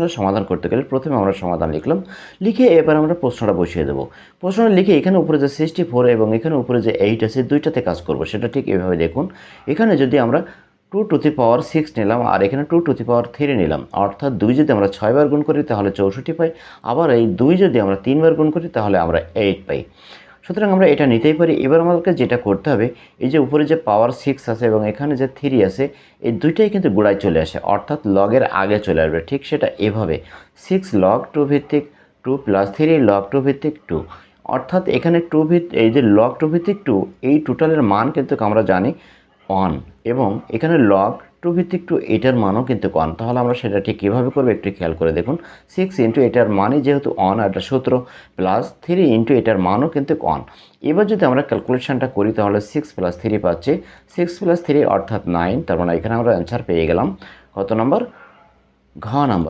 প্রশ্নের সমাধান করতে গেলে প্রথমে আমরা সমাধান লিখলাম। লিখে এবার আমরা প্রশ্নটা বসিয়ে দেবো। প্রশ্নটা লিখে এখানে উপরে যে সিক্সটি ফোর এবং এখানে উপরে যে এইট আছে, দুইটাতে কাজ করব। সেটা ঠিক এভাবে দেখুন। এখানে যদি আমরা two to the power six নিলাম আর এখানে two to the power three নিলাম, অর্থাৎ দুই যদি আমরা ছয়বার গুণ করি তাহলে চৌষট্টি পাই। আবার এই দুই যদি আমরা তিনবার গুণ করি তাহলে আমরা এইট পাই। সুতরাং আমরা এটা নিতেই পারি। এবার আমাদেরকে যেটা করতে হবে, এই যে উপরে যে পাওয়ার সিক্স আছে এবং এখানে যে থ্রি আছে, এই দুইটাই কিন্তু গোড়ায় চলে আসে, অর্থাৎ লগের আগে চলে আসবে। ঠিক সেটা এভাবে সিক্স লগ টু ভিত্তিক two plus three log two ভিত্তিক টু অর্থাৎ এখানে টু ভিত, এই যে লগ টু ভিত্তিক টু এই টোটালের মান কিন্তু আমরা জানি ওয়ান এবং এখানে লগ টু ভিত্তিক টু এটার মানও কিন্তু ওয়ান তাহলে আমরা সেটা ঠিক কীভাবে করব একটু খেয়াল করে দেখুন। সিক্স ইন্টু এটার মানই যেহেতু অন একটা সূত্র প্লাস থ্রি ইন্টু এটার মানও কিন্তু ওয়ান এবার যদি আমরা ক্যালকুলেশনটা করি, তাহলে সিক্স প্লাস থ্রি পাচ্ছি। সিক্স প্লাস থ্রি অর্থাৎ নাইন তার মানে এখানে আমরা অ্যান্সার পেয়ে গেলাম। কত নম্বর ঘ নাম্বার